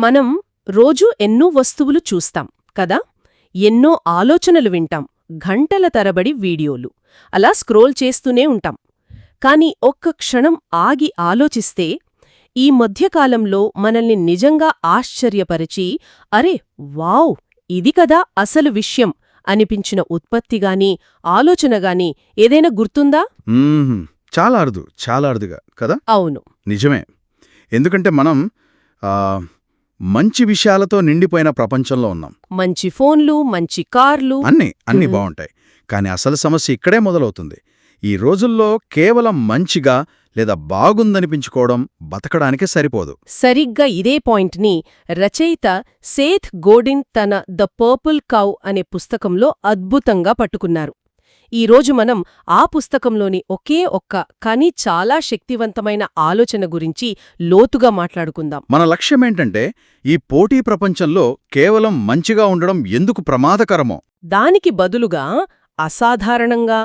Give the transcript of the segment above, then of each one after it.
మనం రోజూ ఎన్నో వస్తువులు చూస్తాం కదా? ఎన్నో ఆలోచనలు వింటాం గంటల తరబడి వీడియోలు. అలా స్క్రోల్ చేస్తూనే ఉంటాం. కాని ఒక్క క్షణం ఆగి ఆలోచిస్తే ఈ మధ్యకాలంలో మనల్ని నిజంగా ఆశ్చర్యపరిచి అరే వావ్ ఇది కదా అసలు విషయం అనిపించిన ఉత్పత్తిగాని ఆలోచనగాని ఏదైనా గుర్తుందా. చాలా అరుదు చాలా అరుదుగా కదా? అవును. నిజమే. ఎందుకంటే మనం ఆ, మంచి విషయాలతో నిండిపోయిన ప్రపంచంలో ఉన్నాం. మంచి ఫోన్లు మంచి కార్లు. అన్నీ అన్నీ మ్మ్. బావుంటాయి కానీ అసలు సమస్య ఇక్కడే మొదలవుతుంది. ఈ రోజుల్లో కేవలం మంచిగా లేదా బాగుందనిపించుకోవడం బతకడానికే సరిపోదు. సరిగ్గా ఇదే పాయింట్ని రచయిత సేథ్ గోడిన్ తన ద పర్పుల్ కౌ అనే పుస్తకంలో అద్భుతంగా పట్టుకున్నారు. ఈరోజు మనం ఆ పుస్తకంలోని ఒకే ఒక్క కానీ చాలా శక్తివంతమైన ఆలోచన గురించి లోతుగా మాట్లాడుకుందాం. మన లక్ష్యమేంటంటే ఈ పోటీ ప్రపంచంలో కేవలం మంచిగా ఉండడం ఎందుకు ప్రమాదకరమో. దానికి బదులుగా అసాధారణంగా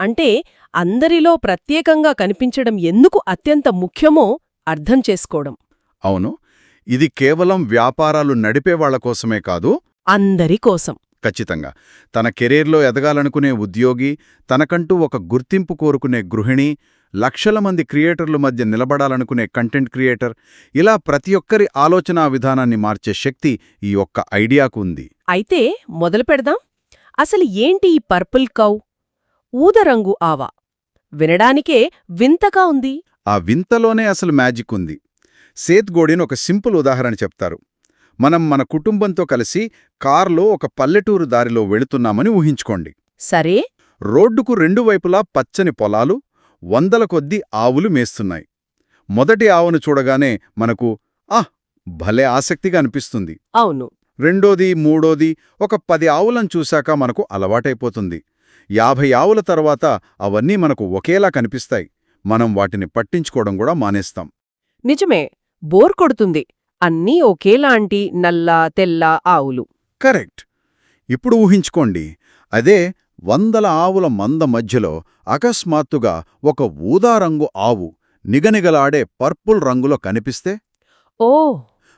అంటే అందరిలో ప్రత్యేకంగా కనిపించడం ఎందుకు అత్యంత ముఖ్యమో అర్థం చేసుకోవడం. అవును ఇది కేవలం వ్యాపారాలు నడిపేవాళ్ళ కోసమే కాదు. అందరి కోసం. ఖచ్చితంగా. తన కెరీర్లో ఎదగాలనుకునే ఉద్యోగి తనకంటూ ఒక గుర్తింపు కోరుకునే గృహిణి లక్షల మంది క్రియేటర్ల మధ్య నిలబడాలనుకునే కంటెంట్ క్రియేటర్ ఇలా ప్రతి ఒక్కరి ఆలోచనా విధానాన్ని మార్చే శక్తి ఈ ఒక్క ఐడియాకు ఉంది. అయితే మొదలు పెడదాం. అసలు ఏంటి ఈ పర్పుల్ కౌ? ఊదరంగు ఆవా. వినడానికే వింతగా ఉంది. ఆ వింతలోనే అసలు మ్యాజిక్ ఉంది. సేత్ గోడిన్ ఒక సింపుల్ ఉదాహరణ చెప్తారు. మనం మన కుటుంబంతో కలిసి కార్లో ఒక పల్లెటూరు దారిలో వెళుతున్నామని ఊహించుకోండి. సరే. రోడ్డుకు రెండు వైపులా పచ్చని పొలాలు వందల కొద్దీ ఆవులు మేస్తున్నాయి. మొదటి ఆవును చూడగానే మనకు ఆహ్ భలే ఆసక్తిగా అనిపిస్తుంది. అవును. రెండోది మూడోది ఒక పది ఆవులను చూశాక మనకు అలవాటైపోతుంది. యాభై ఆవుల తర్వాత అవన్నీ మనకు ఒకేలా కనిపిస్తాయి. మనం వాటిని పట్టించుకోవడం కూడా మానేస్తాం. నిజమే బోర్ కొడుతుంది. అన్నీ ఒకేలాంటి నల్ల తెల్ల ఆవులు. కరెక్ట్. ఇప్పుడు ఊహించుకోండి. అదే వందల ఆవుల మంద మధ్యలో అకస్మాత్తుగా ఒక ఊదారంగు ఆవు నిగనిగలాడే పర్పుల్ రంగులో కనిపిస్తే? ఓ!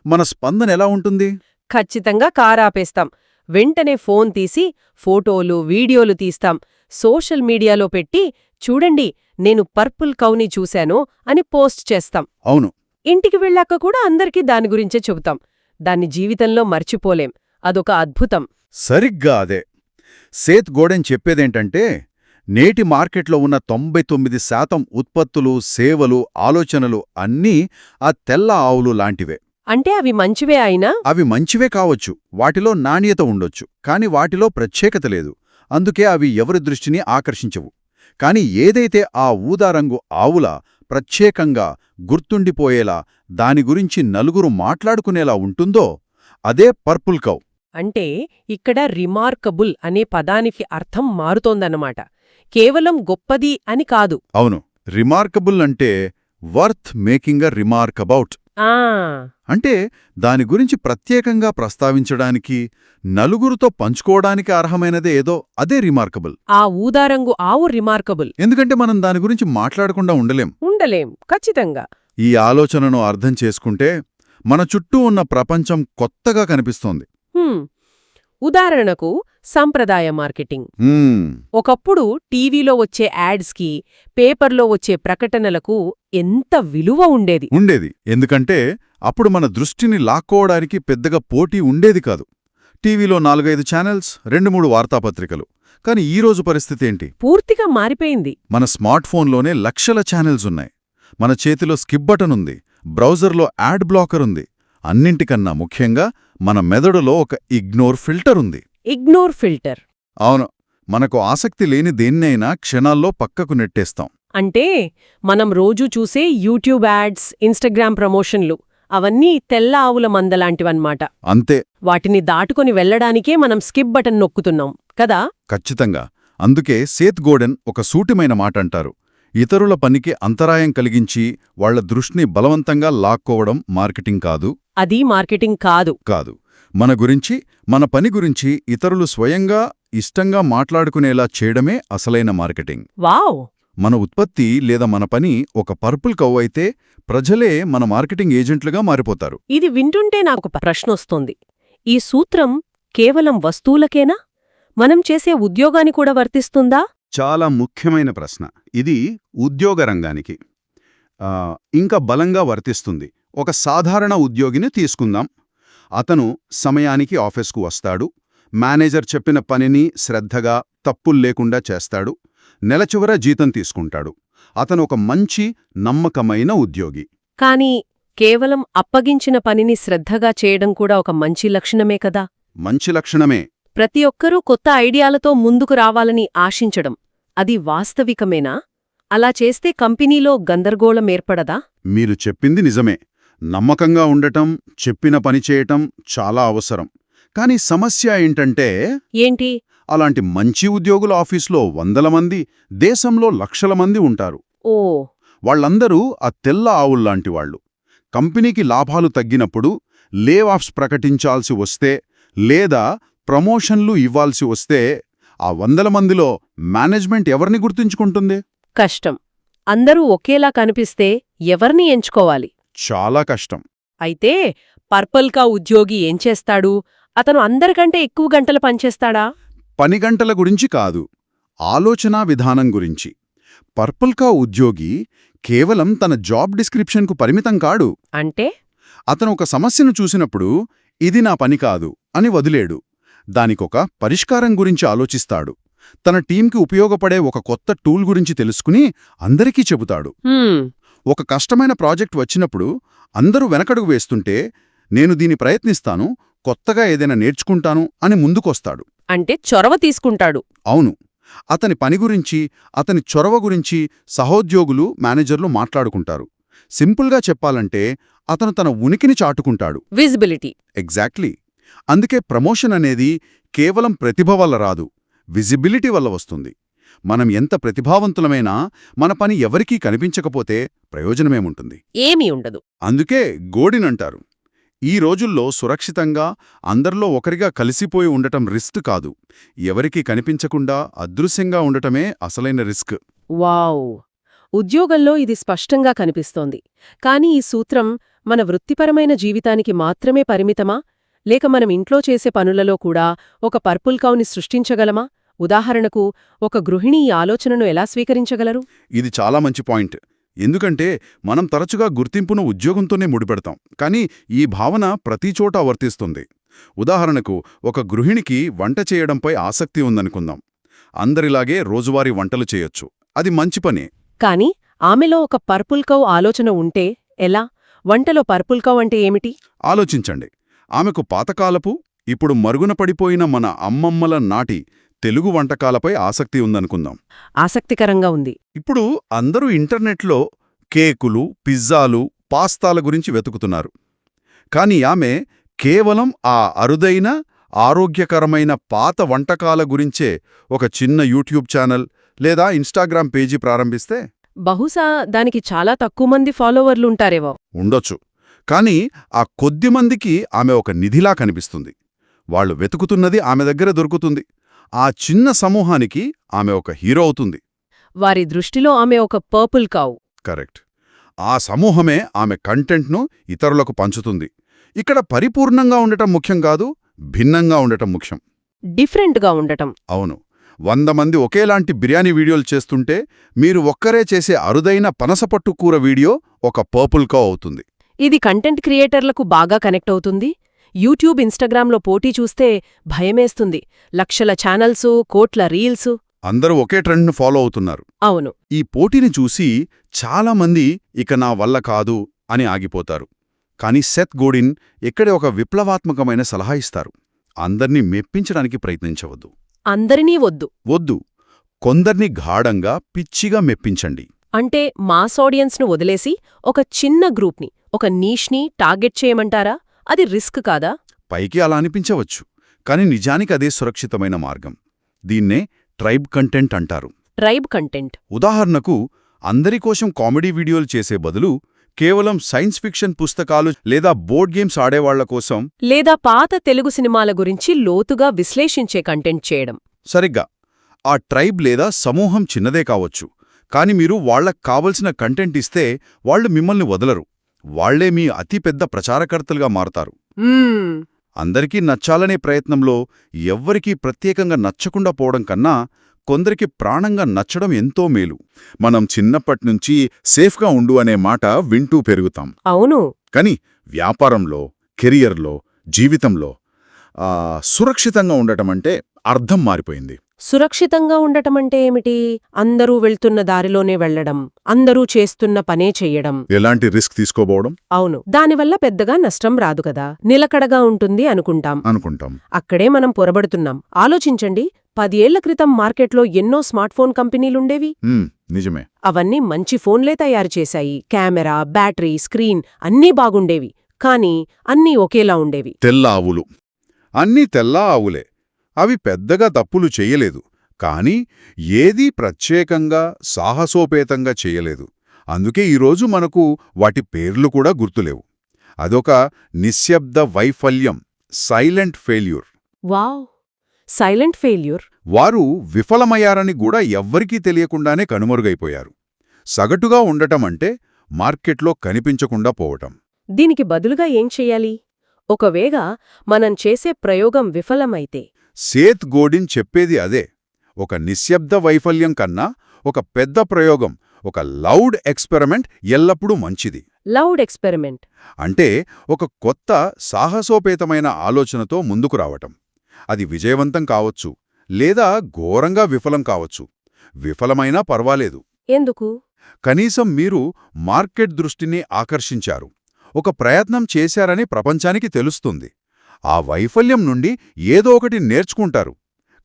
మన స్పందన ఎలా ఉంటుంది? ఖచ్చితంగా కారాపేస్తాం. వెంటనే ఫోన్ తీసి ఫోటోలు వీడియోలు తీస్తాం. సోషల్ మీడియాలో పెట్టి చూడండి నేను పర్పుల్ కౌని చూశాను అని పోస్ట్ చేస్తాం. అవును. ఇంటికి వెళ్ళాక కూడా అందరికీ దాని గురించే చెబుతాం. దాన్ని జీవితంలో మర్చిపోలేం. అదొక అద్భుతం. సరిగ్గా అదే. సేత్ గోడెన్ చెప్పేదేంటంటే నేటి మార్కెట్లో ఉన్న తొంభై తొమ్మిది శాతం ఉత్పత్తులు సేవలు ఆలోచనలు అన్నీ ఆ తెల్ల ఆవులు లాంటివే. అంటే అవి మంచివే అయినా? అవి మంచివే కావచ్చు. వాటిలో నాణ్యత ఉండొచ్చు. కాని వాటిలో ప్రత్యేకత లేదు. అందుకే అవి ఎవరి దృష్టిని ఆకర్షించవు. కాని ఏదైతే ఆ ఊదారంగు ఆవుల ప్రత్యేకంగా గుర్తుండిపోయేలా దాని గురించి నలుగురు మాట్లాడుకునేలా ఉంటుందో అదే పర్పుల్ కౌ. అంటే ఇక్కడ రిమార్కబుల్ అనే పదానికి అర్థం మారుతోందన్నమాట. కేవలం గొప్పది అని కాదు. అవును. రిమార్కబుల్ అంటే worth making a remark about. అంటే దాని గురించి ప్రత్యేకంగా ప్రస్తావించడానికి నలుగురితో పంచుకోవడానికి అర్హమైనదే ఏదో అదే రిమార్కబుల్. ఆ ఊదారంగు ఆవు రిమార్కబుల్. ఎందుకంటే మనం దాని గురించి మాట్లాడకుండా ఉండలేం. ఉండలేం ఖచ్చితంగా. ఈ ఆలోచనను అర్థం చేసుకుంటే మన చుట్టూ ఉన్న ప్రపంచం కొత్తగా కనిపిస్తోంది. ఉదాహరణకు సంప్రదాయ మార్కెటింగ్. ఒకప్పుడు టీవీలో వచ్చే యాడ్స్కి పేపర్లో వచ్చే ప్రకటనలకు ఎంత విలువ ఉండేది. ఉండేది. ఎందుకంటే అప్పుడు మన దృష్టిని లాక్కోవడానికి పెద్దగా పోటీ ఉండేది కాదు. టీవీలో నాలుగైదు ఛానల్స్ రెండు మూడు వార్తాపత్రికలు. కాని ఈరోజు పరిస్థితి ఏంటి? పూర్తిగా మారిపోయింది. మన స్మార్ట్ ఫోన్లోనే లక్షల ఛానల్స్ ఉన్నాయి. మన చేతిలో స్కిప్ బటన్ ఉంది. బ్రౌజర్లో యాడ్ బ్లాకర్ ఉంది. అన్నింటికన్నా ముఖ్యంగా మన మెదడులో ఒక ఇగ్నోర్ ఫిల్టర్ ఉంది. Ignore filter. అవును మనకు ఆసక్తి లేని దేన్నైనా క్షణాల్లో పక్కకు నెట్టేస్తాం. అంటే మనం రోజూ చూసే యూట్యూబ్ యాడ్స్ ఇన్స్టాగ్రామ్ ప్రమోషన్లు అవన్నీ తెల్ల ఆవుల మందలాంటివన్నమాట అంతే. వాటిని దాటుకొని వెళ్ళడానికే మనం స్కిప్ బటన్ నొక్కుతున్నాం కదా? ఖచ్చితంగా. అందుకే సేత్ గోడెన్ ఒక సూటిమైన మాట అంటారు ఇతరుల పనికి అంతరాయం కలిగించి వాళ్ళ దృష్టిని బలవంతంగా లాక్కోవడం మార్కెటింగ్ కాదు? అది మార్కెటింగ్ కాదు. కాదు. మన గురించి మన పని గురించి ఇతరులు స్వయంగా ఇష్టంగా మాట్లాడుకునేలా చేయడమే అసలైన మార్కెటింగ్. వావ్! మన ఉత్పత్తి లేదా మన పని ఒక పర్పుల్ కవ్ అయితే ప్రజలే మన మార్కెటింగ్ ఏజెంట్లుగా మారిపోతారు. ఇది వింటుంటే నాకు ఒక ప్రశ్న వస్తోంది ఈ సూత్రం కేవలం వస్తువులకేనా? మనం చేసే ఉద్యోగాని కూడా వర్తిస్తుందా? చాలా ముఖ్యమైన ప్రశ్న. ఇది ఉద్యోగ రంగానికి. ఆ, ఇంకా బలంగా వర్తిస్తుంది. ఒక సాధారణ ఉద్యోగిని తీసుకుందాం. అతను సమయానికి ఆఫీస్కు వస్తాడు. మేనేజర్ చెప్పిన పనిని శ్రద్ధగా తప్పులు లేకుండా చేస్తాడు. నెల చివర జీతం తీసుకుంటాడు. అతను ఒక మంచి నమ్మకమైన ఉద్యోగి. కానీ కేవలం అప్పగించిన పనిని శ్రద్ధగా చేయడం కూడా ఒక మంచి లక్షణమే కదా? మంచి లక్షణమే. ప్రతి ఒక్కరూ కొత్త ఐడియాలతో ముందుకు రావాలని ఆశించడం అది వాస్తవికమేనా? అలా చేస్తే కంపెనీలో గందరగోళం ఏర్పడదా? మీరు చెప్పింది నిజమే. నమ్మకంగా ఉండటం చెప్పిన పని చేయటం చాలా అవసరం. కానీ సమస్య ఏంటంటే ఏంటి? అలాంటి మంచి ఉద్యోగుల ఆఫీస్లో వందల మంది దేశంలో లక్షల మంది ఉంటారు. ఓ. వాళ్ళందరూ ఆ తెల్ల ఆవుల్లాంటి వాళ్ళు. కంపెనీకి లాభాలు తగ్గినప్పుడు లే ఆఫ్స్ ప్రకటించాల్సి వస్తే లేదా ప్రమోషన్లు ఇవ్వాల్సి వస్తే ఆ వందల మందిలో మేనేజ్మెంట్ ఎవరిని గుర్తుంచుకుంటుంది? కష్టం. అందరూ ఒకేలా కనిపిస్తే ఎవర్ని ఎంచుకోవాలి? చాలా కష్టం. అయితే పర్పల్కా ఉద్యోగి ఏం చేస్తాడు? అతను అందరికంటే ఎక్కువ గంటలు పనిచేస్తాడా? పని గంటల గురించి కాదు ఆలోచనా విధానం గురించి. పర్పుల్కా ఉద్యోగి కేవలం తన జాబ్ డిస్క్రిప్షన్కు పరిమితం కాడు. అంటే? అతను ఒక సమస్యను చూసినప్పుడు ఇది నా పని కాదు అని వదిలేడు. దానికొక పరిష్కారం గురించి ఆలోచిస్తాడు. తన టీంకి ఉపయోగపడే ఒక కొత్త టూల్ గురించి తెలుసుకుని అందరికీ చెబుతాడు. ఒక కష్టమైన ప్రాజెక్ట్ వచ్చినప్పుడు అందరూ వెనకడుగు వేస్తుంటే నేను దీని ప్రయత్నిస్తాను కొత్తగా ఏదైనా నేర్చుకుంటాను అని ముందుకొస్తాడు. అంటే చొరవ తీసుకుంటాడు. అవును. అతని పని గురించి అతని చొరవ గురించి సహోద్యోగులు మేనేజర్లు మాట్లాడుకుంటారు. సింపుల్గా చెప్పాలంటే అతను తన ఉనికిని చాటుకుంటాడు. విజిబిలిటీ. ఎగ్జాక్ట్లీ. అందుకే ప్రమోషన్ అనేది కేవలం ప్రతిభ వల్ల రాదు విజిబిలిటీ వల్ల వస్తుంది. మనం ఎంత ప్రతిభావంతులమైనా మన పని ఎవరికీ కనిపించకపోతే ప్రయోజనమేముంటుంది? ఏమీ ఉండదు. అందుకే గోడినంటారు. ఈ రోజుల్లో సురక్షితంగా అందరిలో ఒకరిగా కలిసిపోయి ఉండటం రిస్క్ కాదు. ఎవరికీ కనిపించకుండా అదృశ్యంగా ఉండటమే అసలైన రిస్క్. వావ్! ఉద్యోగంలో ఇది స్పష్టంగా కనిపిస్తోంది. కానీ ఈ సూత్రం మన వృత్తిపరమైన జీవితానికి మాత్రమే పరిమితమా? లేక మనం ఇంట్లో చేసే పనులలో కూడా ఒక పర్పుల్ కౌని సృష్టించగలమా? ఉదాహరణకు ఒక గృహిణి ఈ ఆలోచనను ఎలా స్వీకరించగలరు? ఇది చాలా మంచి పాయింట్. ఎందుకంటే మనం తరచుగా గుర్తింపును ఉద్యోగంతోనే ముడిపెడతాం. కానీ ఈ భావన ప్రతిచోట వర్తిస్తుంది. ఉదాహరణకు ఒక గృహిణికి వంట చేయడంపై ఆసక్తి ఉందనుకుందాం. అందరిలాగే రోజువారీ వంటలు చేయొచ్చు. అది మంచి పనే. కాని ఆమెలో ఒక పర్పుల్ కౌ ఆలోచన ఉంటే ఎలా? వంటలో పర్పుల్ కౌ అంటే ఏమిటి? ఆలోచించండి. ఆమెకు పాతకాలపు ఇప్పుడు మరుగున పడిపోయిన మన అమ్మమ్మల నాటి తెలుగు వంటకాలపై ఆసక్తి ఉందనుకుందాం. ఆసక్తికరంగా ఉంది. ఇప్పుడు అందరూ ఇంటర్నెట్లో కేకులు పిజ్జాలు పాస్తాల గురించి వెతుకుతున్నారు. కాని ఆమె కేవలం ఆ అరుదైన ఆరోగ్యకరమైన పాత వంటకాల గురించే ఒక చిన్న యూట్యూబ్ ఛానల్ లేదా ఇన్స్టాగ్రామ్ పేజీ ప్రారంభిస్తే? బహుశా దానికి చాలా తక్కువ మంది ఫాలోవర్లుంటారేవో ఉండొచ్చు. కాని ఆ కొద్ది మందికి ఆమె ఒక నిధిలా కనిపిస్తుంది. వాళ్ళు వెతుకుతున్నది ఆమె దగ్గర దొరుకుతుంది. ఆ చిన్న సమూహానికి ఆమె ఒక హీరో అవుతుంది. వారి దృష్టిలో ఆమె ఒక పర్పుల్ కౌ కరెక్ట్. ఆ సమూహమే ఆమె కంటెంట్ను ఇతరులకు పంచుతుంది. ఇక్కడ పరిపూర్ణంగా ఉండటం ముఖ్యం కాదు భిన్నంగా ఉండటం ముఖ్యం. డిఫరెంట్గా ఉండటం. అవును. వంద మంది ఒకేలాంటి బిర్యానీ వీడియోలు చేస్తుంటే మీరు ఒక్కరే చేసే అరుదైన పనసపట్టు కూర వీడియో ఒక పర్పుల్ కో అవుతుంది. ఇది కంటెంట్ క్రియేటర్లకు బాగా కనెక్ట్ అవుతుంది. యూట్యూబ్ ఇన్స్టాగ్రామ్లో పోటీ చూస్తే భయమేస్తుంది. లక్షల ఛానల్సు కోట్ల రీల్సు. అందరూ ఒకే ట్రెండ్ను ఫాలో అవుతున్నారు. అవును. ఈ పోటీని చూసి చాలామంది ఇక నా వల్ల కాదు అని ఆగిపోతారు. కాని సెత్ గోడిన్ ఇక్కడే ఒక విప్లవాత్మకమైన సలహా ఇస్తారు. అందర్నీ మెప్పించడానికి ప్రయత్నించవద్దు. అందరినీ వద్దు. వద్దు. కొందర్ని గాఢంగా పిచ్చిగా మెప్పించండి. అంటే మాస్ ఆడియన్స్ను వదిలేసి ఒక చిన్న గ్రూప్ని ఒక నీష్ని టార్గెట్ చేయమంటారా? అది రిస్క్ కాదా? పైకి అలా అనిపించవచ్చు కాని నిజానికి అదే సురక్షితమైన మార్గం. దీన్నే ట్రైబ్ కంటెంట్ అంటారు. Tribe content. ఉదాహరణకు అందరి కోసం కామెడీ వీడియోలు చేసే బదులు కేవలం సైన్స్ ఫిక్షన్ పుస్తకాలు లేదా బోర్డ్ గేమ్స్ ఆడేవాళ్ళ కోసం లేదా పాత తెలుగు సినిమాల గురించి లోతుగా విశ్లేషించే కంటెంట్ చేయడం. సరిగ్గా. ఆ ట్రైబ్ లేదా సమూహం చిన్నదే కావచ్చు కాని మీరు వాళ్ళకు కావలసిన కంటెంట్ ఇస్తే వాళ్ళు మిమ్మల్ని వదలరు. వాళ్ళే మీ అతిపెద్ద ప్రచారకర్తలుగా మారతారు. అందరికీ నచ్చాలనే ప్రయత్నంలో ఎవ్వరికీ ప్రత్యేకంగా నచ్చకుండా పోవడం కన్నా కొందరికి ప్రాణంగా నచ్చడం ఎంతో మేలు. మనం చిన్నప్పట్నుంచి సేఫ్గా ఉండు అనే మాట వింటూ పెరుగుతాం. అవును. కాని వ్యాపారంలో కెరియర్లో జీవితంలో సురక్షితంగా ఉండటం అంటే అర్థం మారిపోయింది. సురక్షితంగా ఉండటమంటే ఏమిటి? అందరూ వెళ్తున్న దారిలోనే వెళ్ళడం అందరూ చేస్తున్న పనే చెయ్యడం. ఎలాంటి రిస్క్ తీసుకోబోవడం? అవును దానివల్ల పెద్దగా నష్టం రాదు కదా. నిలకడగా ఉంటుంది అనుకుంటాం. అనుకుంటాం. అక్కడే మనం పొరబడుతున్నాం. ఆలోచించండి పది ఏళ్ళ క్రితం మార్కెట్లో ఎన్నో స్మార్ట్ ఫోన్ కంపెనీలుండేవి? నిజమే. అవన్నీ మంచి ఫోన్లే తయారు చేశాయి. కెమెరా బ్యాటరీ స్క్రీన్ అన్నీ బాగుండేవి. కానీ అన్నీ ఒకేలా ఉండేవి. తెల్ల ఆవులు. అన్నీ తెల్ల ఆవులే. అవి పెద్దగా తప్పులు చెయ్యలేదు కాని ఏదీ ప్రత్యేకంగా సాహసోపేతంగా చెయ్యలేదు అందుకే ఈరోజు మనకు వాటి పేర్లు కూడా గుర్తులేవు. అదొక నిశ్శబ్ద వైఫల్యం silent failure. Wow! Silent failure. వారు విఫలమయ్యారని కూడా ఎవ్వరికీ తెలియకుండానే కనుమరుగైపోయారు. సగటుగా ఉండటం అంటే మార్కెట్లో కనిపించకుండా పోవటం. దీనికి బదులుగా ఏం చెయ్యాలి ఒకవేళ మనం చేసే ప్రయోగం విఫలమైతే సేత్ గోడిన్ చెప్పేది అదే. ఒక నిశ్శబ్ద వైఫల్యం కన్నా ఒక పెద్ద ప్రయోగం ఒక లౌడ్ ఎక్స్పెరిమెంట్ ఎల్లప్పుడూ మంచిది. Loud experiment. అంటే ఒక కొత్త సాహసోపేతమైన ఆలోచనతో ముందుకు రావటం. అది విజయవంతం కావచ్చు లేదా ఘోరంగా విఫలం కావచ్చు. విఫలమైనా పర్వాలేదు. ఎందుకు? కనీసం మీరు మార్కెట్ దృష్టిని ఆకర్షించారు. ఒక ప్రయత్నం చేశారని ప్రపంచానికి తెలుస్తుంది. ఆ వైఫల్యం నుండి ఏదో ఒకటి నేర్చుకుంటారు.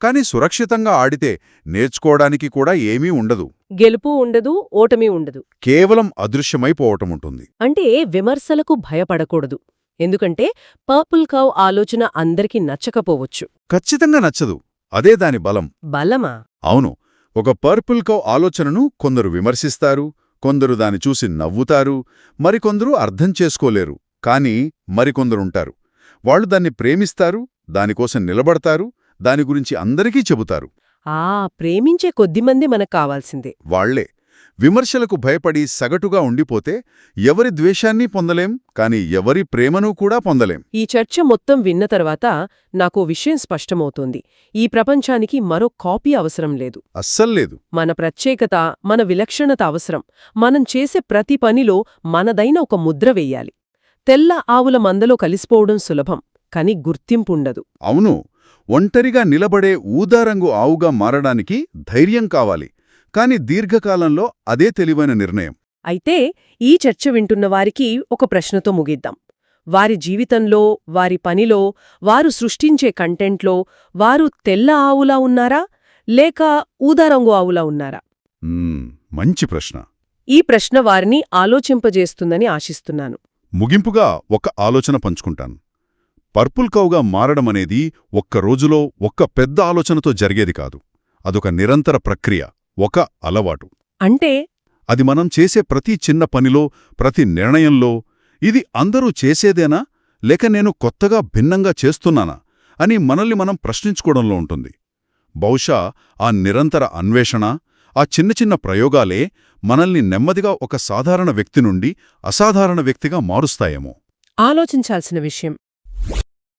కాని సురక్షితంగా ఆడితే నేర్చుకోవడానికి కూడా ఏమీ ఉండదు. గెలుపు ఉండదు ఓటమి ఉండదు. కేవలం అదృశ్యమైపోవటముంటుంది అంటే విమర్శలకు భయపడకూడదు. ఎందుకంటే పర్పుల్ కవ్ ఆలోచన అందరికీ నచ్చకపోవచ్చు. ఖచ్చితంగా నచ్చదు. అదే దాని బలం. బలమా? అవును. ఒక పర్పుల్ కౌ ఆలోచనను కొందరు విమర్శిస్తారు కొందరు దాని చూసి నవ్వుతారు మరికొందరు అర్థం చేసుకోలేరు కానీ మరికొందరుంటారు. వాళ్ళు దాన్ని ప్రేమిస్తారు దానికోసం నిలబడతారు దాని గురించి అందరికీ చెబుతారు. ఆ ప్రేమించే కొద్దిమంది మనకు కావాల్సిందే. వాళ్ళే. విమర్శలకు భయపడి సగటుగా ఉండిపోతే ఎవరి ద్వేషాన్ని పొందలేం కాని ఎవరి ప్రేమను కూడా పొందలేం. ఈ చర్చ మొత్తం విన్న తర్వాత నాకు విషయం స్పష్టమవుతోంది. ఈ ప్రపంచానికి మరో కాపీ అవసరం లేదు. అస్సల్లేదు మన ప్రత్యేకత మన విలక్షణత అవసరం. మనం చేసే ప్రతి పనిలో మనదైన ఒక ముద్ర వెయ్యాలి తెల్ల ఆవుల మందలో కలిసిపోవడం సులభం కాని గుర్తింపుండదు. అవును ఒంటరిగా నిలబడే ఊదారంగు ఆవుగా మారడానికి ధైర్యం కావాలి కాని దీర్ఘకాలంలో అదే తెలివైన నిర్ణయం. అయితే ఈ చర్చ వింటున్న వారికి ఒక ప్రశ్నతో ముగిద్దాం. వారి జీవితంలో వారి పనిలో వారు సృష్టించే కంటెంట్లో వారు తెల్ల ఆవులా ఉన్నారా లేక ఊదారంగు ఆవులా ఉన్నారా? మంచి ప్రశ్న. ఈ ప్రశ్న వారిని ఆలోచింపజేస్తుందని ఆశిస్తున్నాను. ముగింపుగా ఒక ఆలోచన పంచుకుంటాను. పర్పుల్ కౌగా మారడమనేది ఒక్క రోజులో ఒక్క పెద్ద ఆలోచనతో జరిగేది కాదు. అదొక నిరంతర ప్రక్రియ ఒక అలవాటు. అంటే? అది మనం చేసే ప్రతి చిన్న పనిలో ప్రతి నిర్ణయంలో ఇది అందరూ చేసేదేనా? లేక నేను కొత్తగా భిన్నంగా చేస్తున్నానా? అని మనల్ని మనం ప్రశ్నించుకోవడంలో ఉంటుంది. బహుశా ఆ నిరంతర అన్వేషణ ఆ చిన్న చిన్న ప్రయోగాలే మనల్ని నెమ్మదిగా ఒక సాధారణ వ్యక్తి నుండి అసాధారణ వ్యక్తిగా మారుస్తాయేమో. ఆలోచించాల్సిన విషయం.